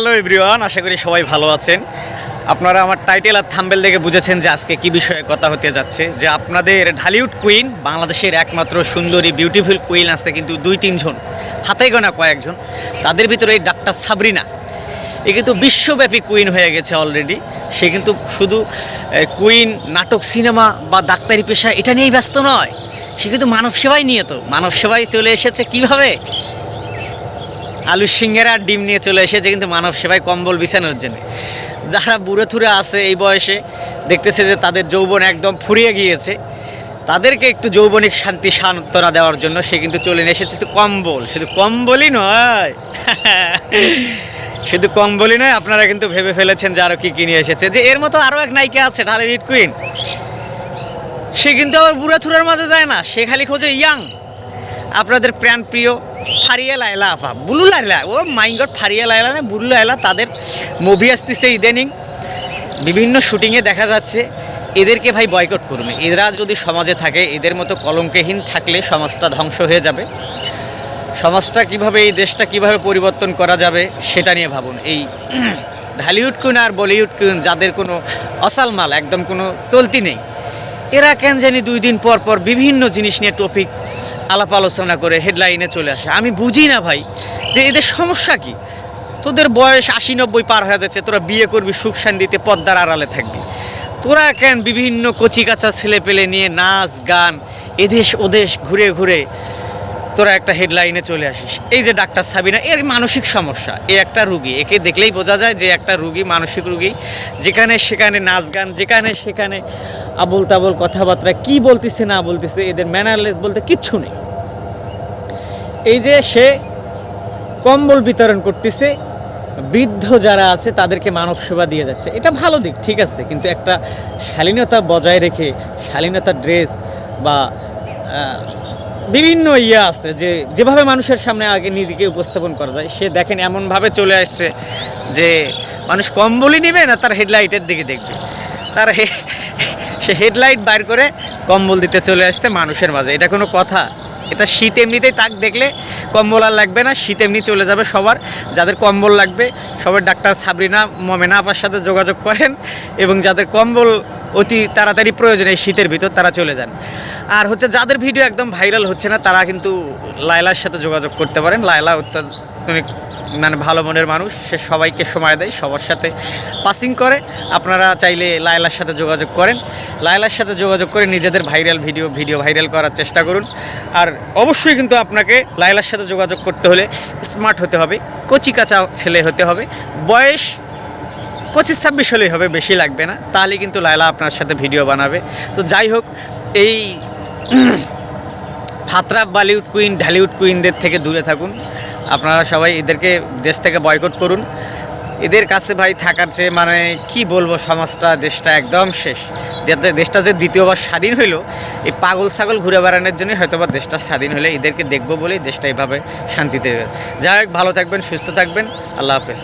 Hello everyone আশা করি সবাই ভালো আছেন। আপনারা আমার টাইটেল আর থাম্বেল দেখে বুঝেছেন যে আজকে কি বিষয়ে কথা হতে যাচ্ছে। যে আপনাদের ঢালিউড কুইন বাংলাদেশের একমাত্র সুন্দরী বিউটিফুল কুইন আছে কিন্তু দুই, তিনজন হাতে গোনা কয়েকজন, তাদের ভিতরে এই ডাক্তার সাবরিনা, এ কিন্তু বিশ্বব্যাপী কুইন হয়ে গেছে অলরেডি সে কিন্তু শুধু কুইন নাটক সিনেমা বা ডাক্তারি পেশা এটা নিয়েই ব্যস্ত নয়। সে কিন্তু মানব সেবাই নিয়ে তো মানব সেবায় চলে এসেছে কীভাবে? আলু সিঙ্গেরা ডিম নিয়ে চলে এসেছে, কিন্তু মানব সেবায় কম্বল বিছানোর জন্য। যারা বুড়ো থুরে আছে এই বয়সে, দেখতেছে যে তাদের যৌবন একদম ফুরিয়ে গিয়েছে। তাদেরকে একটু যৌবনিক শান্তি সান্ত্বনা দেওয়ার জন্য সে কিন্তু চলে এসেছে শুধু কম্বল। শুধু কম্বলই নয়। শুধু কম্বলই নয়, আপনারা কিন্তু ভেবে ফেলেছেন যে আরও কী কী নিয়ে এসেছে। যে এর মতো আরও এক নায়িকা আছে ঢালের হিট কুইন। সে কিন্তু আবার বুড়া থুরের মাঝে যায় না, সে খালি খোঁজে ইয়াং। আপনাদের প্রাণ প্রিয় ফারিয়া লাইলা আফা Bulu Laila oh my god, Faria Laila না, বুলু লাইলা তাদের মুভি আসতেছে ইদানিং। বিভিন্ন শুটিংয়ে দেখা যাচ্ছে, এদেরকে ভাই বয়কট করবে। এরা যদি সমাজে থাকে, এদের মতো কলঙ্কহীন থাকলে সমাজটা ধ্বংস হয়ে যাবে। সমাজটা কীভাবে, এই দেশটা কীভাবে পরিবর্তন করা যাবে, সেটা নিয়ে ভাবুন। এই ঢালিউড কুইন আর বলিউড কুইন, যাদের কোনো অসাল মাল, একদম কোনো চলতি নেই, এরা কেন জানি দুই দিন পর পর বিভিন্ন জিনিস নিয়ে টপিক আলাপ আলোচনা করে হেডলাইনে চলে আসে। আমি বুঝি না ভাই, যে এদের সমস্যা কি? তোদের বয়স আশি নব্বই পার হয়ে যাচ্ছে, তোরা বিয়ে করবি, সুখ শান্তিতে পদ্মার আড়ালে থাকবি। তোরা কেন বিভিন্ন কচিকাচা ছেলে পেলে নিয়ে নাচ, গান এদেশ ওদেশ ঘুরে ঘুরে তোরা একটা হেডলাইনে চলে আসিস। এই যে ডাক্তার সাবিনা, এর মানসিক সমস্যা। এ একটা রুগী। একে দেখলেই বোঝা যায় যে একটা রুগী মানসিক রুগী। যেখানে সেখানে নাচ গান, যেখানে সেখানে আবল তাবল কথাবার্তা, কি বলতেছে, না বলতেছে, এদের ম্যানারলেস বলতে কিচ্ছু নেই। এই যে সে কম্বল বিতরণ করতেছে, বৃদ্ধ যারা আছে তাদেরকে মানব সেবা দিয়ে যাচ্ছে। এটা ভালো দিক, ঠিক আছে, কিন্তু একটা শালীনতা বজায় রেখে, শালীনতা ড্রেস বা বিভিন্ন ইয়ে আছে যে, যেভাবে মানুষের সামনে আগে নিজেকে উপস্থাপন করা যায়, সে দেখেন এমনভাবে চলে আসছে যে, মানুষ কম্বলই নেবে না তার হেডলাইটের দিকে দেখবে। তার সে হেডলাইট বাইর করে কম্বল দিতে চলে আসছে মানুষের মাঝে। এটা কোনো কথা। এটা শীত এমনিতেই তাক দেখলে কম্বল আর লাগবে না, শীত এমনি চলে যাবে সবার। যাদের কম্বল লাগবে সবার ডাক্তার সাবরিনা, মমেনা আপার সাথে যোগাযোগ করেন এবং যাদের কম্বল অতি তাড়াতাড়ি প্রয়োজন এই শীতের ভিতর, তারা চলে যান। আর হচ্ছে যাদের ভিডিও একদম ভাইরাল হচ্ছে না, তারা কিন্তু লায়লার সাথে যোগাযোগ করতে পারেন। লায়লা অত্যাধুনিক মানে ভালো মনের মানুষ, সে সবাইকে সময় দেয়, সবার সাথে পাসিং করে। আপনারা চাইলে লায়লার সাথে যোগাযোগ করেন। লায়লার সাথে যোগাযোগ করে নিজেদের ভাইরাল ভিডিও ভিডিও ভাইরাল করার চেষ্টা করুন। আর অবশ্যই কিন্তু আপনাকে লায়লার সাথে যোগাযোগ করতে হলে স্মার্ট হতে হবে, কচি কাঁচা ছেলে হতে হবে। বয়স পঁচিশ ছাব্বিশ হলেই হবে, বেশি লাগবে না। তাহলে কিন্তু লায়লা আপনার সাথে ভিডিও বানাবে। তো যাই হোক, এই ফাতরা বলিউড কুইন ঢালিউড কুইনদের থেকে দূরে থাকুন। আপনারা সবাই এদেরকে দেশ থেকে বয়কট করুন। এদের কাছে ভাই থাকার চেয়ে মানে কি বলব, সমাজটা, দেশটা একদম শেষ। দেশটা যে দ্বিতীয়বার স্বাধীন হইল, এই পাগল ছাগল ঘুরে বেড়ানোর জন্যই হয়তো বা দেশটা স্বাধীন হলে এদেরকে দেখব বলেই দেশটা এভাবে শান্তিতে যাই হোক, ভালো থাকবেন, সুস্থ থাকবেন। আল্লাহ হাফেজ।